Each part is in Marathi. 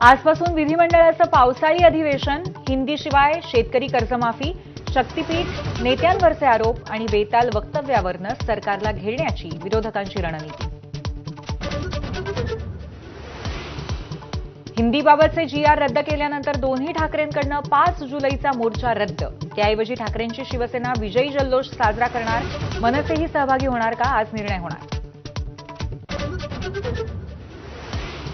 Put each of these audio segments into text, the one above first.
आजपासून विधिमंडळाचं पावसाळी अधिवेशन हिंदीशिवाय शेतकरी कर्जमाफी शक्तीपीठ नेत्यांवरचे आरोप आणि बेताल वक्तव्यावरनं सरकारला घेण्याची विरोधकांची रणनीती. हिंदीबाबतचे जी आर रद्द केल्यानंतर दोन्ही ठाकरेंकडनं पाच जुलैचा मोर्चा रद्द त्याऐवजी ठाकरेंची शिवसेना विजयी जल्लोष साजरा करणार. मनसेही सहभागी होणार का? आज निर्णय होणार.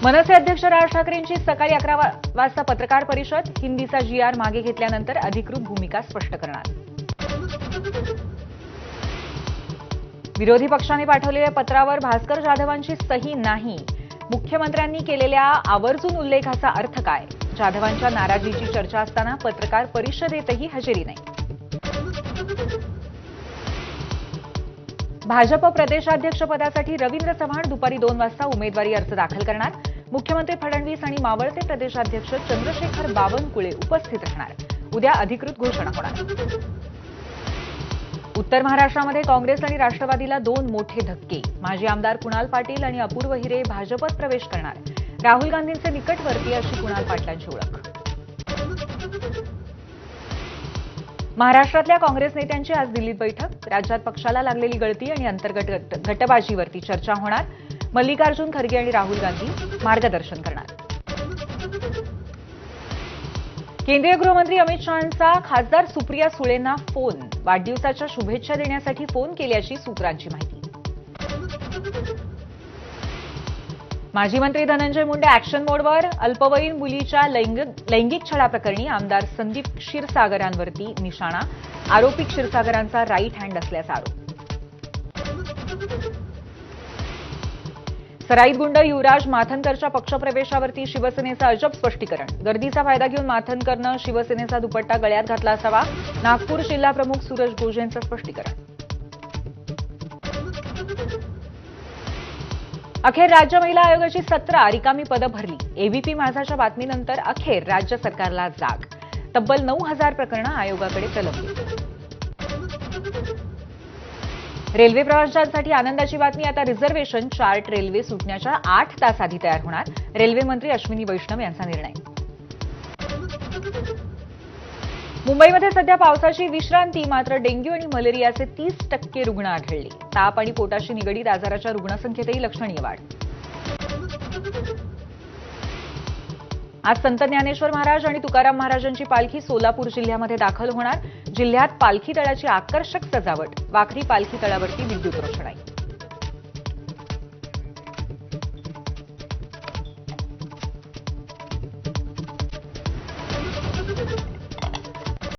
मनसे अध्यक्ष राज ठाकरेंची सकाळी अकरा वाजता पत्रकार परिषद. हिंदीचा जी आर मागे घेतल्यानंतर अधिकृत भूमिका स्पष्ट करणार. विरोधी पक्षाने पाठवलेल्या पत्रावर भास्कर जाधवांची सही नाही. मुख्यमंत्र्यांनी केलेल्या आवर्जून उल्लेखाचा अर्थ काय? जाधवांच्या नाराजीची चर्चा असताना पत्रकार परिषदेतही हजेरी नाही. भाजप प्रदेशाध्यक्षपदासाठी रवींद्र चव्हाण दुपारी दोन वाजता उमेदवारी अर्ज दाखल करणार. मुख्यमंत्री फडणवीस आणि मावळते प्रदेशाध्यक्ष चंद्रशेखर बावनकुळे उपस्थित राहणार. उद्या अधिकृत घोषणा होणार. उत्तर महाराष्ट्रामध्ये काँग्रेस आणि राष्ट्रवादीला दोन मोठे धक्के. माजी आमदार कुणाल पाटील आणि अपूर्व हिरे भाजपत प्रवेश करणार. राहुल गांधींचे निकटवर्तीय अशी कुणाल पाटलांची ओळख? महाराष्ट्रातल्या काँग्रेस नेत्यांची आज दिल्लीत बैठक. राज्यात पक्षाला लागलेली गळती आणि अंतर्गत गटबाजीवरती चर्चा होणार. मल्लिकार्जुन खरगे आणि राहुल गांधी मार्गदर्शन करणार. केंद्रीय गृहमंत्री अमित शहांचा खासदार सुप्रिया सुळेंना फोन. वाढदिवसाच्या शुभेच्छा देण्यासाठी फोन केल्याची सूत्रांची माहिती. माजी मंत्री धनंजय मुंडे ऍक्शन मोडवर अल्पवयीन मुलीच्या लैंगिक लैंगिक छळा प्रकरणी आमदार संदीप क्षीरसागरांवरती निशाणा. आरोपी क्षीरसागरांचा राईट हँड असल्याचा आरोप. सराईत गुंड युवराज माथनकरच्या पक्षप्रवेशावरती शिवसेनेचं अजब स्पष्टीकरण. गर्दीचा फायदा घेऊन माथनकरनं शिवसेनेचा दुपट्टा गळ्यात घातला असावा. नागपूर जिल्हा प्रमुख सूरज गोजेंचं स्पष्टीकरण. अखेर राज्य महिला आयोगाची सतरा रिकामी पदं भरली. एबीपी माझाच्या बातमीनंतर अखेर राज्य सरकारला जाग. तब्बल नऊ हजार प्रकरणं आयोगाकडे प्रलंबित. रेल्वे प्रवाशांसाठी आनंदाची बातमी आता रिझर्वेशन चार्ट रेल्वे सुटण्याच्या आठ तास आधी तयार होणार. रेल्वे मंत्री अश्विनी वैष्णव यांचा निर्णय. मुंबईमध्ये सध्या पावसाची विश्रांती मात्र डेंग्यू आणि मलेरियाचे तीस टक्के रुग्ण आढळले. ताप आणि पोटाशी निगडीत आजाराच्या रुग्णसंख्येतही लक्षणीय वाढ. आज संत ज्ञानेश्वर महाराज आणि तुकाराम महाराजांची पालखी सोलापूर जिल्ह्यामध्ये दाखल होणार. जिल्ह्यात पालखी तळाची आकर्षक सजावट. वाखरी पालखी तळावरती विद्युत रोषणाई